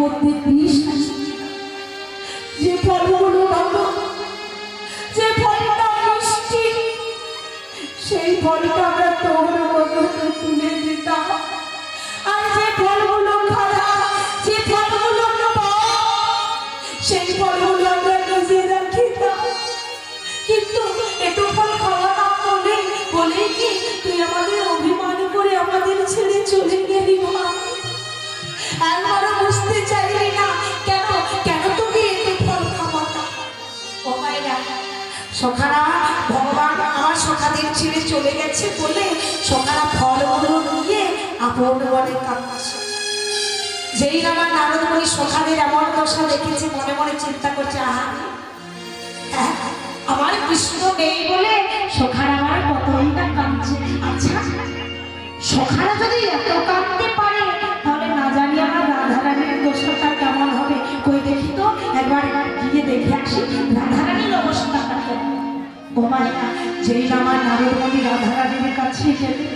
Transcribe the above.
মধ্যে বিষ যে ফলগুলো যে ফলটা মিষ্টি, সেই ফলটা আমরা মধ্যে তুলে দিতাম। আর যে ফলগুলো খারাপ যে ফলগুলো সেই ফলগুলো আমরা নিজেরা খেতাম কিন্তু এত ফল খাওয়া না বলে বলে কি, তুই আমাদের সখারা ভগবান আমার সখাদের ছেড়ে চলে গেছে বলে সখারা ফলগুলো নিয়ে আপন বলে কাঁদছে যেই আমার নারদমণি সখাদের এমন দশা দেখেছে মনে মনে চিন্তা করছে আহা হ্যাঁ, আমার কৃষ্ণ নেই বলে সখারা আমার কতটা কাঁদছে। আচ্ছা সখারা যদি এত কাঁদতে পারে তাহলে না জানি আমার রাধারানীর দোষটা কেমন হবে। কই দেখি তো একবার গিয়ে দেখে আসি। কেমন ও যেই আমার নারদমণি রাধারানীর কাছে গেলে